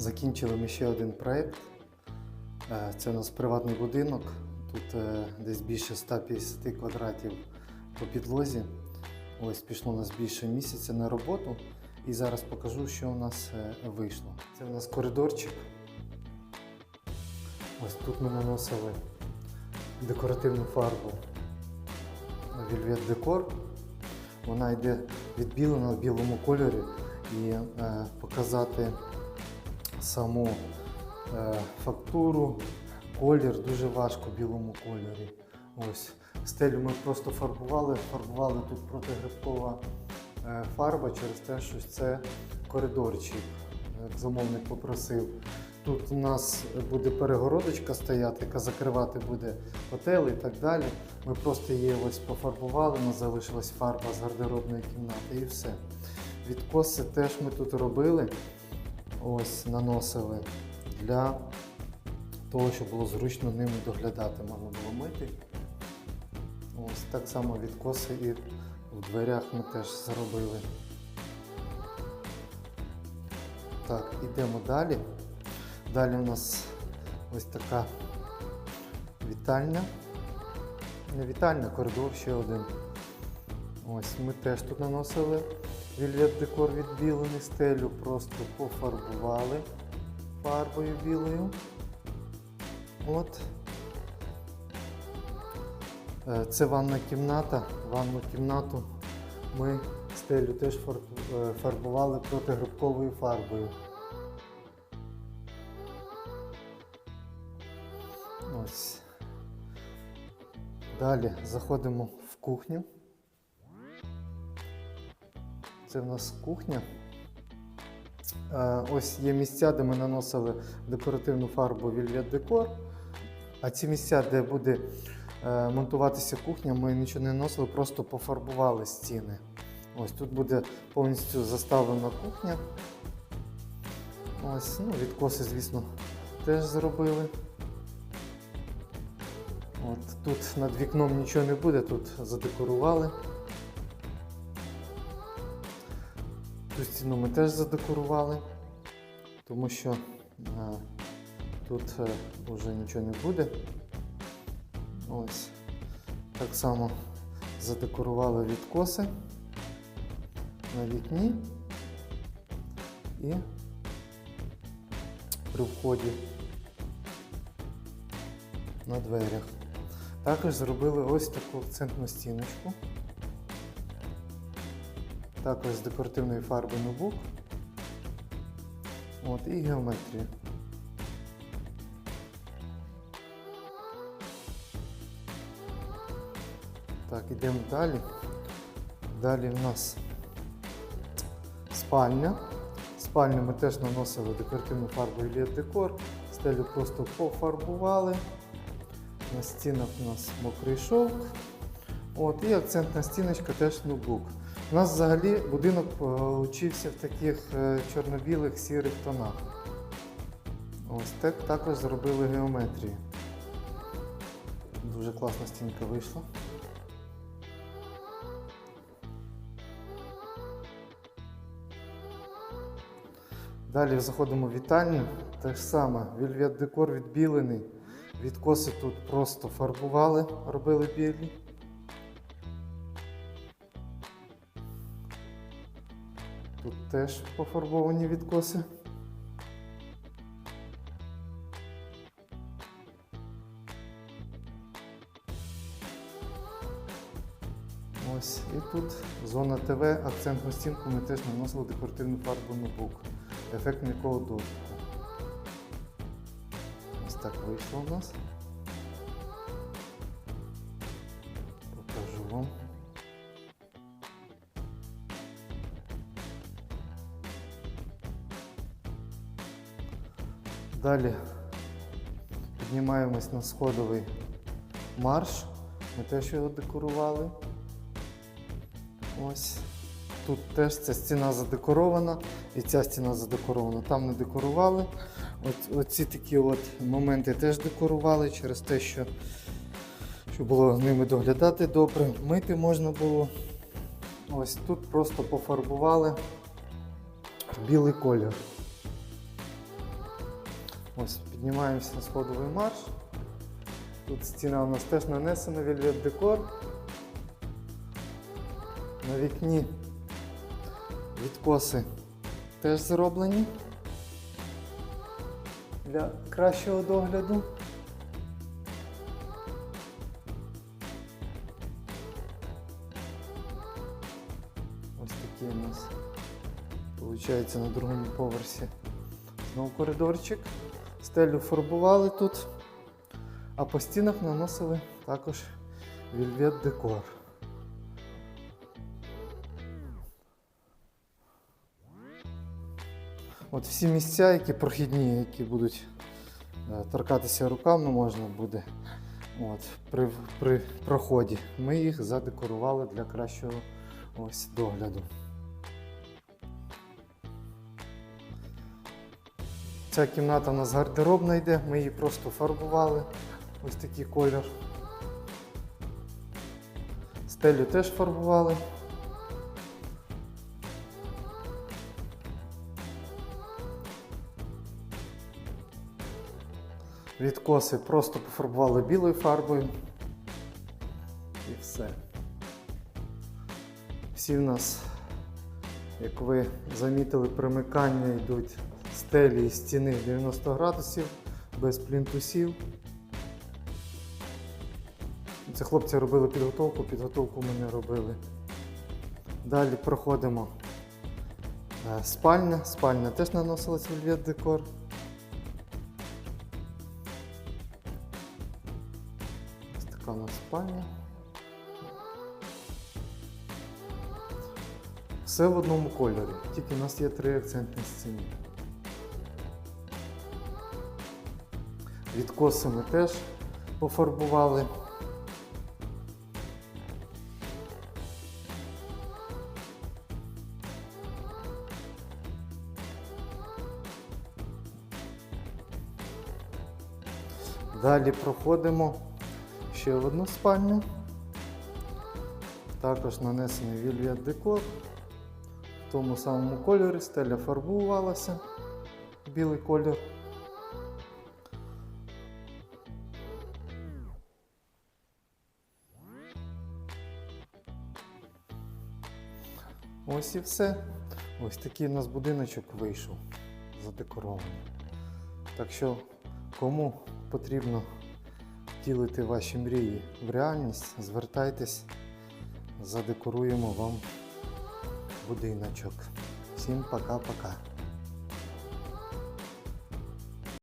Закінчили ми ще один проєкт. Е, Це у нас приватний будинок. Тут е, десь більше 150 квадратів по підлозі. Ось пішло у нас більше місяця на роботу. І зараз покажу, що у нас е, вийшло. Це у нас коридорчик. Ось тут ми наносили декоративну фарбу Velvet Decor. Вона йде відбілена в білому кольорі і показати саму е, фактуру, колір дуже важко в білому кольорі. Ось. Стелю ми просто фарбували, фарбували тут протигрибкова е, фарба через те, що це коридорчик. Як замовник попросив. Тут у нас буде перегородочка стояти, яка закривати буде готель і так далі. Ми просто її ось пофарбували, у нас залишилась фарба з гардеробної кімнати і все. Відкоси теж ми тут робили, ось наносили для того, щоб було зручно ними доглядати, можна було мити. Ось так само відкоси і в дверях ми теж зробили. Так, ідемо далі. Далі у нас ось така вітальня. Не вітальня, коридор ще один. Ось ми теж тут наносили вільвет декор відбілений стелю, просто пофарбували фарбою білою. От. Е, Це ванна кімната. Ванну кімнату ми стелю теж е, фарбували протигрибковою фарбою. Ось. Далі заходимо в кухню. Це в нас кухня. Е, Ось є місця, де ми наносили декоративну фарбу Velvet Decor. А ці місця, де буде е, монтуватися кухня, ми нічого не наносили, просто пофарбували стіни. Ось тут буде повністю заставлена кухня. Ось, ну, відкоси, звісно, теж зробили. От, тут над вікном нічого не буде, тут задекорували. Цю стіну ми теж задекорували, тому що е, тут е, вже нічого не буде. Ось. Так само задекорували відкоси на вікні і при вході на дверях. Також зробили ось таку акцентну стіночку. Також з декоративної фарби нубук. От, і геометрію. Так, йдемо далі. Далі в нас спальня. Спальню ми теж наносили декоративну фарбу Iliad Decor. Стелю просто пофарбували. На стінах у нас мокрий шовк. От, і акцентна стіночка теж ноутбук. У нас взагалі будинок учився в таких е, чорно-білих сірих тонах. Ось так також зробили геометрію. Дуже класна стінка вийшла. Далі заходимо в вітальню. Те ж саме, вільвет декор відбілений. Відкоси тут просто фарбували, робили білі. Тут теж пофарбовані відкоси. Ось і тут зона ТВ, акцентну стінку ми теж наносили декоративну фарбу ноутбук. Ефект м'якого доступу. Ось так вийшло у нас. Далі піднімаємось на сходовий марш. Ми теж його декорували. Ось. Тут теж ця стіна задекорована і ця стіна задекорована. Там не декорували. От, оці такі от моменти теж декорували через те, що, що було ними доглядати добре, мити можна було. Ось тут просто пофарбували білий колір. Ось піднімаємося на сходовий марш. Тут стіна у нас теж нанесена вельвет декор. На вікні відкоси теж зроблені для кращого догляду. Ось такі у нас виходить на другому поверсі. Знову коридорчик. Стелю фарбували тут, а по стінах наносили також вільвет декор. От всі місця, які прохідні, які будуть е, торкатися руками можна буде от, при, при проході, ми їх задекорували для кращого ось, догляду. Ця кімната у нас гардеробна йде, ми її просто фарбували. Ось такий колір. Стелю теж фарбували. Відкоси просто пофарбували білою фарбою. І все. Всі в нас, як ви замітили, примикання йдуть стелі стіни 90 градусів, без плінтусів. Це хлопці робили підготовку, підготовку ми не робили. Далі проходимо е, спальня. Спальня теж наносилась вельвет декор. Ось така у нас спальня. Все в одному кольорі, тільки у нас є три акцентні стіни. Відкоси ми теж пофарбували. Далі проходимо ще в одну спальню. Також нанесений вільвет декор. В тому самому кольорі стеля фарбувалася. Білий колір. Ось і все. Ось такий у нас будиночок вийшов задекорований. Так що, кому потрібно втілити ваші мрії в реальність, звертайтесь, задекоруємо вам будиночок. Всім пока-пока.